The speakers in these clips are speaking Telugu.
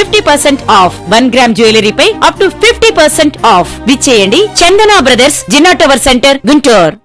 fifty percent off one gram jewellery pi up to fifty percent off. విచ్చేయండి Chandana brothers Jinnah tower centre Guntur.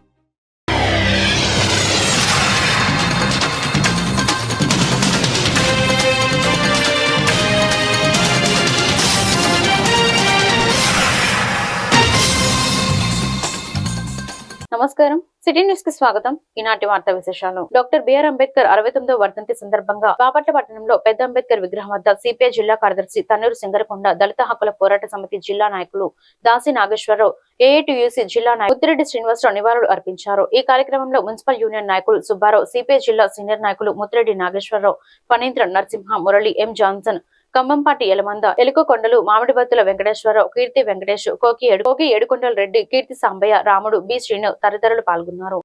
నమస్కారం. సిటీ న్యూస్కి స్వాగతం. ఈనాటి వార్తా విశేషాలు. డాక్టర్ బిఆర్ అంబేద్కర్ అరవై తొమ్మిదో వర్ధంతి సందర్భంగా బాపట్ల పట్టణంలో పెద్ద అంబేద్కర్ విగ్రహం వద్ద సిపిఐ జిల్లా కార్యదర్శి తన్నూరు సింగరకొండ దళిత హక్కుల పోరాట సమితి జిల్లా నాయకులు దాసి నాగేశ్వరరావు ఏఐటియుసి జిల్లా నాయకులు ముత్తిరెడ్డి శ్రీనివాసరావు నివాళులు అర్పించారు. ఈ కార్యక్రమంలో మున్సిపల్ యూనియన్ నాయకులు సుబ్బారావు సిపిఐ జిల్లా సీనియర్ నాయకులు ముత్తిరెడ్డి నాగేశ్వరరావు ఫణీంద్ర నరసింహ మురళి ఎం జాన్సన్ కంబంపాటి ఎలమంద ఎలుకకొండలు మామిడిబత్తుల వెంకటేశ్వరరావు కీర్తి వెంకటేష్ కోకి ఏడు కోకి ఏడుకొండల రెడ్డి కీర్తి సాంబయ్య రాముడు బి. శ్రీను తదితరులు పాల్గొన్నారు.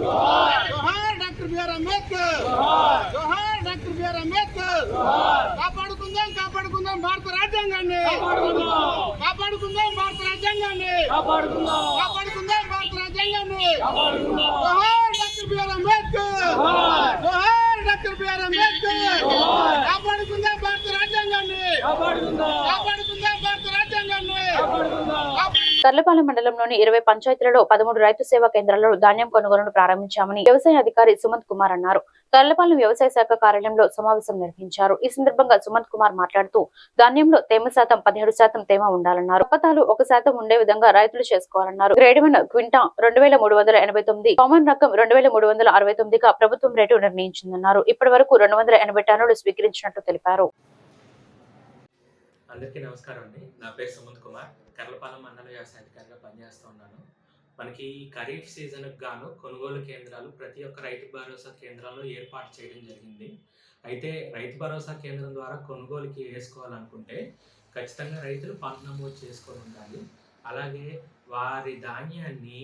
జోహార్! Doctor B R Ambedkar. జోహార్. Doctor B R Ambedkar. కాపాడుకుందాం కాపాడుకుందాం భారత రాజ్యాంగాన్ని. కాపాడుకుందాం. భారత రాజ్యాంగాన్ని. కాపాడుకుందాం. భారత రాజ్యాంగాన్ని. జోహార్ డాక్టర్ బిఆర్ అంబేద్కర్. జోహార్. Doctor B R Ambedkar. కాపాడుకుందాం భారత రాజ్యాంగాన్ని కాపాడుకుందాం భారత రాజ్యాంగాన్ని కాపాడు తర్లపాలెం మండలంలోని ఇరవై పంచాయతీలలో పదమూడు రైతు సేవా కేంద్రాల్లో ధాన్యం కొనుగోలును ప్రారంభించామని వ్యవసాయ అధికారి సుమంత్ కుమార్ అన్నారు. తర్లపాలెం వ్యవసాయ శాఖ కార్యాలయంలో సమావేశం నిర్వహించారు. ఈ సందర్భంగా సుమంత్ కుమార్ మాట్లాడుతూ ధాన్యంలో తేమ శాతం పదిహేడు శాతం తేమ ఉండాలన్నారు. పతాలు ఒక శాతం ఉండే విధంగా రైతులు చేసుకోవాలన్నారు. గ్రేడ్ వన్ క్వింటా రెండు వేల మూడు వందల ఎనభై తొమ్మిది కామన్ రకం రెండు వేల మూడు వందల అరవై తొమ్మిదిగా ప్రభుత్వం రేటు నిర్ణయించిందన్నారు. ఇప్పటి వరకు రెండు వందల ఎనభై టన్నులు స్వీకరించినట్లు తెలిపారు. అందరికీ నమస్కారం అండి. నా పేరు సుమంత్ కుమార్. కర్లపాలెం మండల వ్యవసాయ అధికారిగా పనిచేస్తూ ఉన్నాను. మనకి ఈ ఖరీఫ్ సీజన్కి గాను కొనుగోలు కేంద్రాలు ప్రతి ఒక్క రైతు భరోసా కేంద్రాల్లో ఏర్పాటు చేయడం జరిగింది. అయితే రైతు భరోసా కేంద్రం ద్వారా కొనుగోలుకి వేసుకోవాలనుకుంటే ఖచ్చితంగా రైతులు పన్ను నమోదు చేసుకొని ఉండాలి. అలాగే వారి ధాన్యాన్ని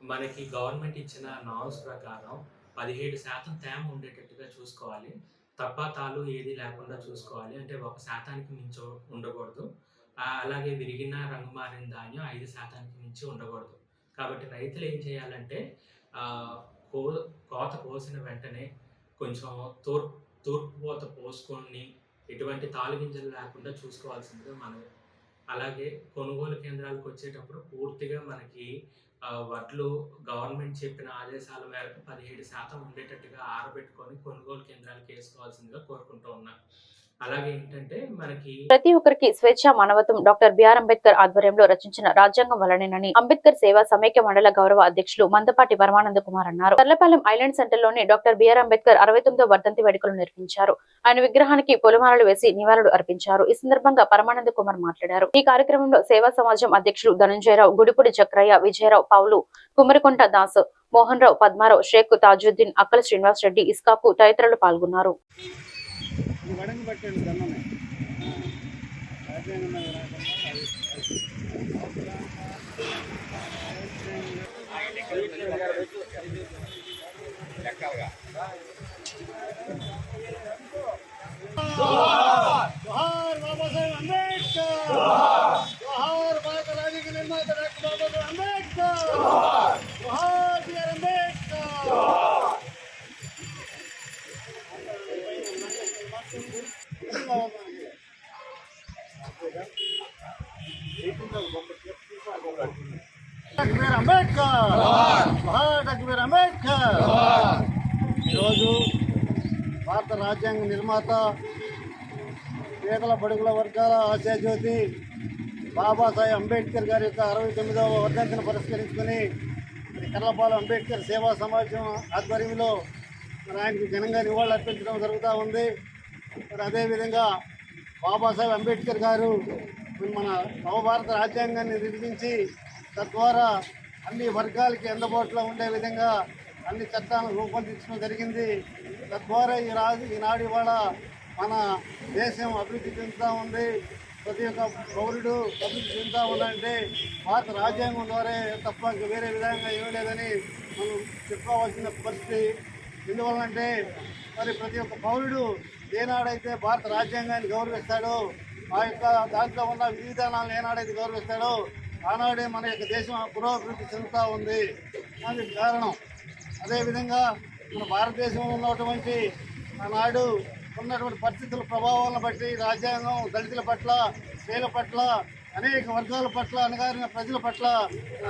మనకి గవర్నమెంట్ ఇచ్చిన నామ్స్ ప్రకారం పదిహేడు శాతం తేమ ఉండేటట్టుగా చూసుకోవాలి. తప్పాతాలు ఏది లేకుండా చూసుకోవాలి. అంటే ఒక శాతానికి మించి ఉండకూడదు. అలాగే విరిగిన రంగు మారిన ధాన్యం ఐదు శాతానికి మించి ఉండకూడదు. కాబట్టి రైతులు ఏం చేయాలంటే కో కోత కోసిన వెంటనే కొంచెం తూర్పు తూర్పు పోత పోసుకొని ఎటువంటి తాలు గింజలు లేకుండా చూసుకోవాల్సిందిగా మనం అలాగే కొనుగోలు కేంద్రాలకు వచ్చేటప్పుడు పూర్తిగా మనకి వడ్లు గవర్నమెంట్ చెప్పిన ఆదేశాల మేరకు పదిహేడు శాతం ఉండేటట్టుగా ఆరబెట్టుకొని కొనుగోలు కేంద్రాలకు వేసుకోవాల్సిందిగా కోరుకుంటూ ఉన్నాను అలాగే ఏంటంటే మనకి ప్రతి ఒక్కరికి స్వేచ్ఛ మానవత్వం డాక్టర్ బిఆర్ అంబేద్కర్ ఆధ్వర్యంలో రచించిన రాజ్యాంగం వలనేనని అంబేద్కర్ సేవా సమైక్య మండల గౌరవ అధ్యక్షులు మందపాటి పరమానంద కుమార్ అన్నారు. తర్లపాలెం ఐలాండ్ సెంటర్లోని డాక్టర్ బిఆర్ అంబేద్కర్ అరవై తొమ్మిదో వర్ధంతి వేడుకలు నిర్వహించారు. ఆయన విగ్రహానికి పొలమాలలు వేసి నివాళులు అర్పించారు. ఈ సందర్భంగా పరమానంద కుమార్ మాట్లాడారు. ఈ కార్యక్రమంలో సేవా సమాజం అధ్యక్షులు ధనంజయరావు గుడిపూడి చక్రయ్య విజయరావు పౌలు కుమరికొంట దాస్ మోహన్ రావు పద్మారావు షేక్ తాజుద్దీన్ అక్కల శ్రీనివాస్ రెడ్డి ఇస్కాకు తదితరులు పాల్గొన్నారు. ఇది వడంగి పట్టాడు దండమే రాజ్యాంగం మీద రాకుండా అది- జోహార్ బాబాసాహెబ్ అంబేద్కర్ జోహార్ భారత రాజకీయ నిర్మాత డాక్టర్ బాబాసాహెబ్ అంబేద్కర్ జోహార్ B R Ambedkar doctor B R Ambedkar జోహార్ డాక్టర్ బిఆర్ అంబేద్కర్ ఈరోజు భారత రాజ్యాంగ నిర్మాత పేదల బడుగుల వర్గాల ఆశాజ్యోతి బాబాసాహెబ్ అంబేద్కర్ గారి యొక్క అరవై తొమ్మిదవ వర్ధంతిని పురస్కరించుకొని మరి కర్లపాలెం అంబేద్కర్ సేవా సమాజం ఆధ్వర్యంలో మరి ఆయనకు ఘనంగా నివాళులు అర్పించడం జరుగుతూ ఉంది. మరి అదేవిధంగా బాబాసాహెబ్ అంబేద్కర్ గారు మన నవభారత రాజ్యాంగాన్ని నిర్మించి తద్వారా అన్ని వర్గాలకి అందుబాటులో ఉండే విధంగా అన్ని చట్టాలను రూపొందించడం జరిగింది. తద్వారా ఈ రాజు ఈనాడు ఇవాళ మన దేశం అభివృద్ధి చెందుతూ ఉంది. ప్రతి ఒక్క పౌరుడు అభివృద్ధి చెందుతూ ఉందంటే భారత రాజ్యాంగం ద్వారా తప్ప వేరే విధంగా ఏమీ లేదని మనం చెప్పుకోవాల్సిన పరిస్థితి. ఎందువల్లంటే మరి ప్రతి ఒక్క పౌరుడు ఏనాడైతే భారత రాజ్యాంగాన్ని గౌరవిస్తాడో ఆ యొక్క దాంట్లో ఉన్న విధి విధానాలను ఏనాడైతే గౌరవిస్తాడో ఆనాడే మన యొక్క దేశం పురోభివృద్ధి చెందుతూ ఉంది. దానికి కారణం. అదేవిధంగా మన భారతదేశంలో ఉన్నటువంటి ఆనాడు ఉన్నటువంటి పరిస్థితుల ప్రభావాలను బట్టి రాజ్యాంగం దళితుల పట్ల స్త్రీల పట్ల అనేక వర్గాల పట్ల అనగారిన ప్రజల పట్ల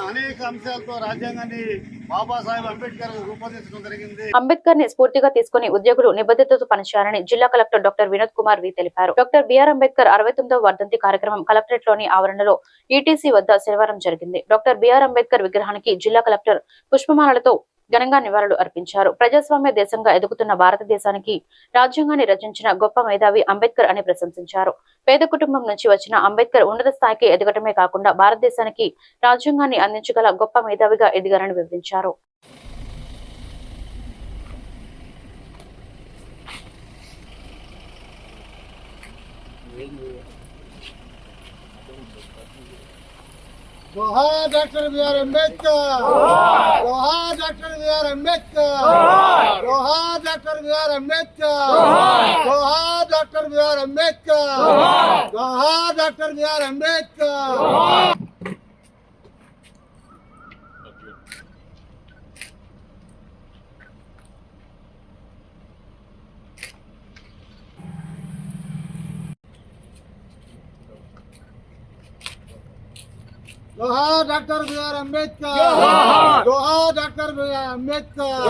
అనేక అంశాలతో రాజ్యాంగాన్ని బాబాసాహెబ్ అంబేద్కర్ రూపొందించడం జరిగింది. అంబేద్కర్ని స్ఫూర్తిగా తీసుకుని ఉద్యోగులు నిబద్ధతతో పనిచేయాలని జిల్లా collector doctor Vinod Kumar V తెలిపారు. డాక్టర్ బిఆర్ అంబేద్కర్ అరవై తొమ్మిదవ వర్ధంతి కార్యక్రమం కలెక్టరేట్లోని ఆవరణలో ఈటీసీ వద్ద శనివారం జరిగింది. డాక్టర్ బిఆర్ అంబేద్కర్ విగ్రహానికి జిల్లా కలెక్టర్ పుష్పమాలతో ఘనంగా నివాళులు అర్పించారు. ప్రజాస్వామ్య దేశంగా ఎదుగుతున్న భారతదేశానికి రాజ్యాంగాన్ని రచించిన గొప్ప మేధావి అంబేద్కర్ అని ప్రశంసించారు. పేద కుటుంబం నుంచి వచ్చిన అంబేద్కర్ ఉన్నత స్థాయికి ఎదగటమే కాకుండా భారతదేశానికి రాజ్యాంగాన్ని అందించగల గొప్ప మేధావిగా ఎదిగారని వివరించారు. జోహార్ డాక్టర్ బిఆర్ అంబేద్కర్. జోహార్ డాక్టర్ బిఆర్ అంబేద్కర్. జోహార్ డాక్టర్ బిఆర్ అంబేద్కర్. జోహార్ డాక్టర్ బిఆర్ అంబేద్కర్. జోహార్ డాక్టర్ బిఆర్ అంబేద్కర్. జోహార్ డాక్టర్ బిఆర్ అంబేద్కర్ జోహార్ డాక్టర్ బిఆర్ అంబేద్కర్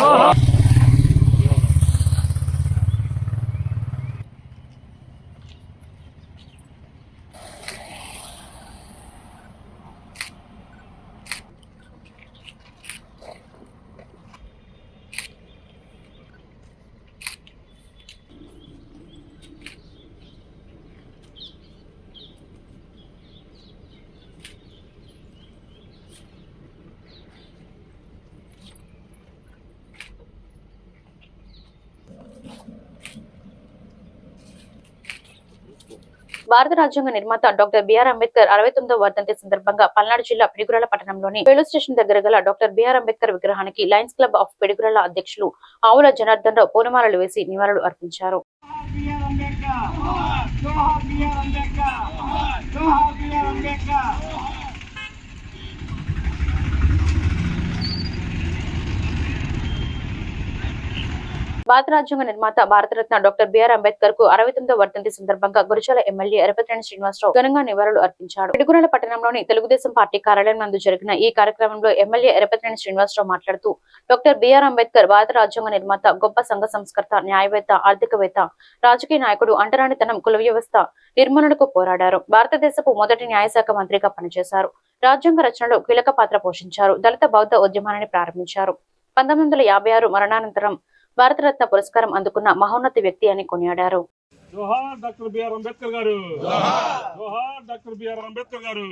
భారత రాజ్యాంగ నిర్మాత డాక్టర్ బిఆర్ అంబేద్కర్ అరవై తొమ్మిదవ వర్ధంతి సందర్భంగా పల్నాడు జిల్లా పిడిగురాల పట్టణంలోని రైల్వే స్టేషన్ దగ్గర గల డాక్టర్ బిఆర్ అంబేద్కర్ విగ్రహానికి లయన్స్ క్లబ్ ఆఫ్ పిడిగురాల అధ్యక్షులు ఆవుల జనార్దన్ రావు పూలమాలలు వేసి నివాళులు అర్పించారు. భారత రాజ్యాంగ నిర్మాత భారతరత్న డాక్టర్ బిఆర్ అంబేద్కర్కు అరవై తొమ్మిదో వర్ధంతి సందర్భంగా గురజాల ఎమ్మెల్యే ఎరపతిరేణి శ్రీనివాసరావు ఘనంగా నివాళులు అర్పించారు. పిడుగురాల పట్టణంలోని తెలుగుదేశం పార్టీ కార్యాలయం నందు జరిగిన ఈ కార్యక్రమంలో ఎమ్మెల్యే ఎరపతిరేణి శ్రీనివాసరావు మాట్లాడుతూ డాక్టర్ బిఆర్ అంబేద్కర్ భారత రాజ్యాంగ నిర్మాత గొప్ప సంఘ సంస్కర్త న్యాయవేత్త ఆర్థికవేత్త రాజకీయ నాయకుడు అంటరానితనం కుల వ్యవస్థ నిర్మూలనకు పోరాడారు. భారతదేశపు మొదటి న్యాయశాఖ మంత్రిగా పనిచేశారు. రాజ్యాంగ రచనలో కీలక పాత్ర పోషించారు. దళిత బౌద్ధ ఉద్యమాన్ని ప్రారంభించారు. పంతొమ్మిది వందల యాభై ఆరు మరణానంతరం భారతరత్న పురస్కారం అందుకున్న మహోన్నత వ్యక్తి అని కొనియాడారు. జోహార్ డాక్టర్ బిఆర్ అంబేద్కర్ గారు. జోహార్ డాక్టర్ బిఆర్ అంబేద్కర్ గారు.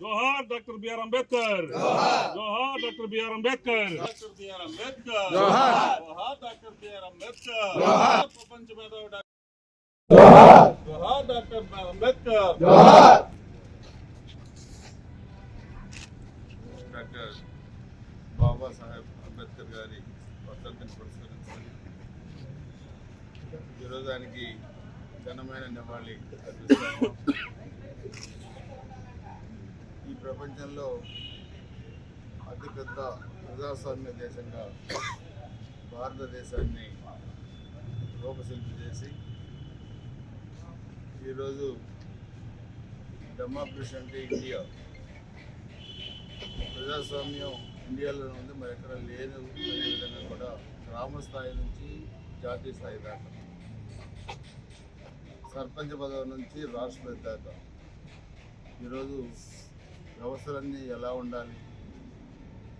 జోహార్ డాక్టర్ బిఆర్ అంబేద్కర్. జోహార్ doctor B R Ambedkar doctor B R Ambedkar. జోహార్ డాక్టర్ బిఆర్ అంబేద్కర్. ప్రపంచ మేధావి డాక్టర్. జోహార్ doctor B R Ambedkar. Doctor Babasaheb Ambedkar గారి వర్ధంతిని పురస్కరించుకొని ఈరోజు ఘనమైన నివాళి ఈ ప్రపంచంలో అతిపెద్ద ప్రజాస్వామ్య దేశంగా భారతదేశాన్ని రూపశిల్పి చేసి ఈరోజు డెమోక్రసీ అంటే ఇండియా. ప్రజాస్వామ్యం ఇండియాలో ఉంది. మరి ఎక్కడ లేదు. అనే విధంగా కూడా గ్రామ స్థాయి నుంచి జాతీయ స్థాయి దాకా. సర్పంచ్ పదవి నుంచి రాష్ట్రపతి దాకా ఈరోజు వ్యవస్థలన్నీ ఎలా ఉండాలి?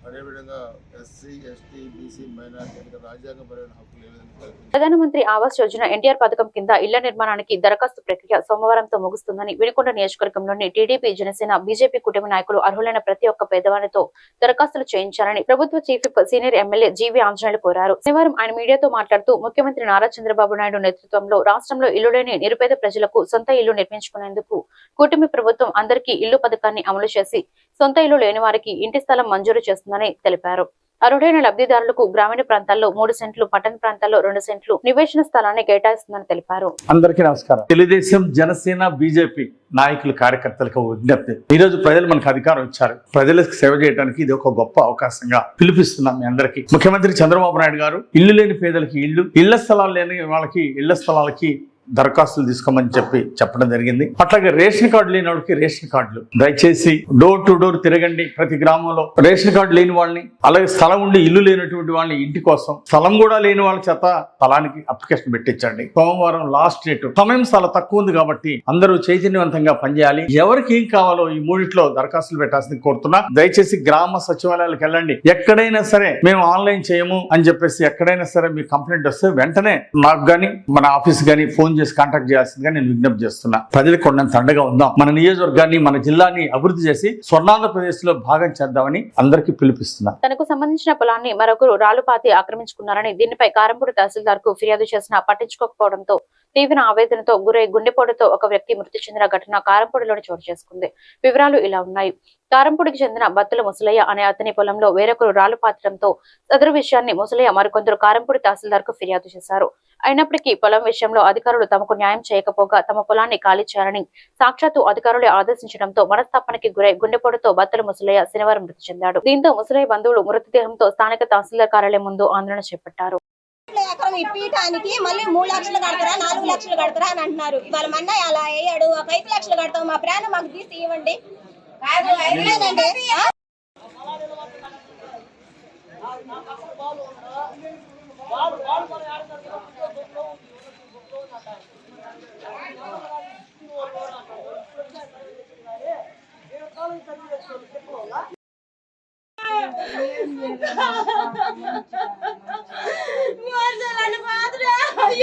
అదేవిధంగా ఎస్సీ ఎస్టీ బీసీ మైనార్టీ రాజ్యాంగపరమైన హక్కులు ఏ విధంగా ప్రధానమంత్రి ఆవాస్ యోజన ఎన్టీఆర్ పథకం కింద ఇళ్ళ నిర్మాణానికి దరఖాస్తు ప్రక్రియ సోమవారంతో ముగుస్తుందని వినుకొండ నియోజకవర్గంలోని టీడీపీ జనసేన బీజేపీ కుటుంబ నాయకులు అర్హులైన ప్రతి ఒక్క పేదవానితో దరఖాస్తులు చేయించాలని ప్రభుత్వ chief senior MLA G V Anjaneyulu కోరారు. శనివారం ఆయన మీడియాతో మాట్లాడుతూ ముఖ్యమంత్రి నారా చంద్రబాబు నాయుడు నేతృత్వంలో రాష్ట్రంలో ఇల్లు లేని నిరుపేద ప్రజలకు సొంత ఇల్లు నిర్మించుకునేందుకు కూటమి ప్రభుత్వం అందరికీ ఇల్లు పథకాన్ని అమలు చేసి సొంత ఇల్లు లేని వారికి ఇంటి స్థలం మంజూరు చేస్తుందని తెలిపారు. అర్హులైన లబ్ధిదారులకు గ్రామీణ ప్రాంతాల్లో మూడు సెంట్లు పట్టణ ప్రాంతాల్లో రెండు సెంట్లు నివేశన స్థలాన్ని కేటాయిస్తుందని తెలిపారు. అందరికీ నమస్కారం. తెలుగుదేశం జనసేన బీజేపీ నాయకులు కార్యకర్తలకు ఒక విజ్ఞప్తి. ఈ రోజు ప్రజలు మనకు అధికారం ఇచ్చారు. ప్రజలకు సేవ చేయడానికి ఇది ఒక గొప్ప అవకాశంగా పిలిపిస్తున్నాం మీ అందరికీ. ముఖ్యమంత్రి చంద్రబాబు నాయుడు గారు ఇల్లు లేని పేదలకి ఇల్లు ఇళ్ళ స్థలాలు లేని వాళ్ళకి ఇళ్ళ స్థలాలకి దరఖాస్తులు తీసుకోమని చెప్పి చెప్పడం జరిగింది. అట్లాగే రేషన్ కార్డు లేని వాళ్ళకి రేషన్ కార్డులు. దయచేసి డోర్ టు డోర్ తిరగండి ప్రతి గ్రామంలో. రేషన్ కార్డు లేని వాళ్ళని అలాగే స్థలం ఉండి ఇల్లు లేనటువంటి వాళ్ళని ఇంటి కోసం స్థలం కూడా లేని వాళ్ళ చేత స్థలానికి అప్లికేషన్ పెట్టించండి. సోమవారం లాస్ట్ డేట్. సమయం చాలా తక్కువ ఉంది కాబట్టి అందరూ చైతన్యవంతంగా పనిచేయాలి. ఎవరికి ఏం కావాలో ఈ మూడిట్లో దరఖాస్తులు పెట్టాల్సింది కోరుతున్నా. దయచేసి గ్రామ సచివాలయాలకు వెళ్ళండి. ఎక్కడైనా సరే మేము ఆన్లైన్ చేయము అని చెప్పేసి ఎక్కడైనా సరే మీ కంప్లైంట్ వస్తే వెంటనే నాకు కానీ మన ఆఫీస్ కానీ ఫోన్ చేసి కాంటాక్ట్ చేయాల్సిందిగా నేను విజ్ఞప్తి చేస్తున్నా. ప్రజలకు కొండంత అండగా ఉందాం. మన నియోజకవర్గాన్ని మన జిల్లాని అభివృద్ధి చేసి స్వర్ణాంధ్రప్రదేశ్లో భాగం చేద్దామని అందరికీ పిలిపిస్తున్నా తనకు సంబంధించిన పొలాన్ని మరొకరు రాలుపాతి ఆక్రమించుకున్నారని దీనిపై కారంపూడి తహసీల్దార్కు ఫిర్యాదు చేసినా పట్టించుకోకపోవడంతో తీవ్ర ఆవేదనతో గురై గుండెపోటుతో ఒక వ్యక్తి మృతి చెందిన ఘటన కారంపూడిలోని చోటు చేసుకుంది. వివరాలు ఇలా ఉన్నాయి. కారంపూడికి చెందిన బత్తుల ముసలయ్య అనే అతని పొలంలో వేరొకరు రాలు పాతడంతో సదరు విషయాన్ని ముసలయ్య మరికొందరు కారంపూడి తహసీల్దార్కు ఫిర్యాదు చేశారు. అయినప్పటికీ పొలం విషయంలో అధికారులు తమకు న్యాయం చేయకపోగా తమ పొలాన్ని ఖాళీ చేయాలని సాక్షాత్తు అధికారులే ఆదేశించడంతో మనస్తాపానికి గురై గుండెపోటుతో బత్తుల ముసలయ్య శనివారం మృతి చెందాడు. దీంతో ముసలయ్య బంధువులు మృతదేహంతో స్థానిక తహసీల్దార్ కార్యాలయం ముందు ఆందోళన చేపట్టారు. ఎకరం ఇప్పించడానికి మళ్ళీ మూడు లక్షలు కడతారా నాలుగు లక్షలు కడతారా అని అంటున్నారు. ఇవాళ మన్న అలా వేయడు ఒక ఐదు లక్షలు కడతాం. మా ప్రాణం మాకు తీసి ఇవ్వండి లేదండి ఆ?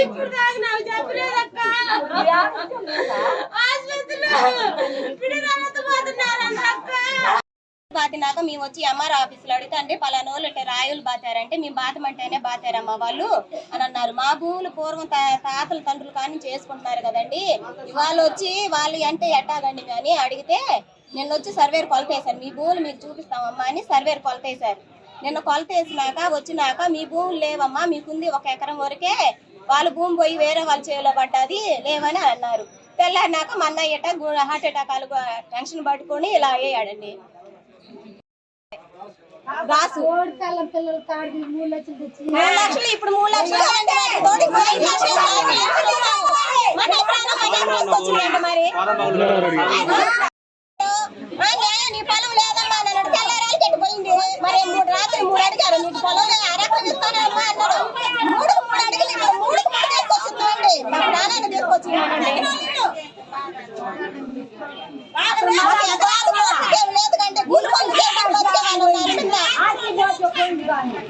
ఇప్పుడు దాకా నాకు చెప్పలేదక్క ఆసుపత్రిలో పిల్లలంతా పోతున్నారు అందరక్క బాతినాక మేము వచ్చి ఎంఆర్ ఆఫీస్లో అడిగితే అంటే పలానా వాళ్ళు ఇట్లా రాయులు బాతారంటే మేము బాతమంటేనే బాతారమ్మా వాళ్ళు అని అన్నారు. మా భూములు పూర్వం తాతల తండ్రులు కానీ చేసుకుంటున్నారు కదండి. ఇవాళ వచ్చి వాళ్ళు అంటే ఎట్టాగండి కానీ అడిగితే నిన్న వచ్చి సర్వేర్ కొలతేశారు. మీ భూములు మీకు చూపిస్తామమ్మా అని సర్వేర్ కొలతేశారు. నిన్న కొలతేసినాక వచ్చినాక మీ భూములు లేవమ్మా మీకుంది ఒక ఎకరం వరకే వాళ్ళ భూమి పోయి వేరే వాళ్ళ చేయలో పడ్డది లేవని అన్నారు. తెల్లారినాక మా అన్నయ్య హార్ట్ అటాక్ టెన్షన్ పట్టుకొని ఇలా అయ్యాడండి. రాసు. మూడు లక్షలు ఇప్పుడు మూడు లక్షలు మరి. నీ పొలం లేదమ్మా అన్నాడు తెల్లారాలు కట్టిపోయింది మరి మూడు రాత్రి మూడు అడిగారు. నీకు పొలం అరకం ఇస్తానమ్మా అన్నాడు. మూడు మూడు అడిగి మూడు మూడు తీసుకొచ్చిందండి మా ప్రాణాన్ని తీసుకొచ్చిందండి మాకు ఎకరాలు మోసకేం లేదు కంటే కూలి పనులు చేసుకొని బతికేవాళ్ళు ఉన్నారు ఇంకా.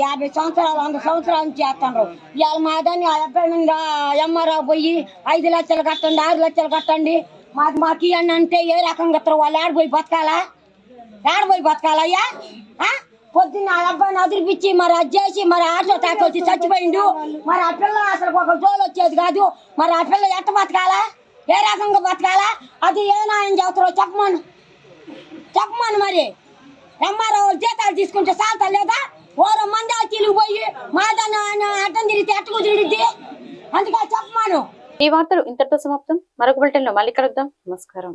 యాభై సంవత్సరాలు వంద సంవత్సరాల నుంచి చేస్తున్నారు ఇవాళ మా దాన్ని ఆ అబ్బాయి మీద ఎంఆర్ఓ పోయి ఐదు లక్షలు కట్టండి ఆరు లక్షలు కట్టండి. మాకు మాకు ఇవన్నీ అంటే ఏ రకంగా కట్టరు వాళ్ళు ఆడిపోయి బతకాలా? ఆడిపోయి బతకాలయ్యా పొద్దున్న ఆ అబ్బాయిని అదిరిపించి మరి అది చేసి మరి ఆటో తాకొచ్చి వచ్చి చచ్చిపోయిండు. మరి ఆ పిల్ల అసలు ఒక జోలు వచ్చేది కాదు. మరి ఆ పిల్ల ఎట్ట బతకాలా? ఏ రకంగా బతకాలా? అది ఏ న్యాయం చేస్తారో చెప్పమను. చెప్పమను మరి. ఎంఆర్ఓ జీతాలు తీసుకుంటే సాల్తా లేదా? ఓరో మంది పోయి మా అడ్డం తిరిగితే ఎట్ట కుదిరిద్ది అందుకే చెప్పమాను. ఈ వార్తలు ఇంతటితో సమాప్తం. మరొక బులెటిన్లో మళ్ళీ కలుద్దాం. నమస్కారం.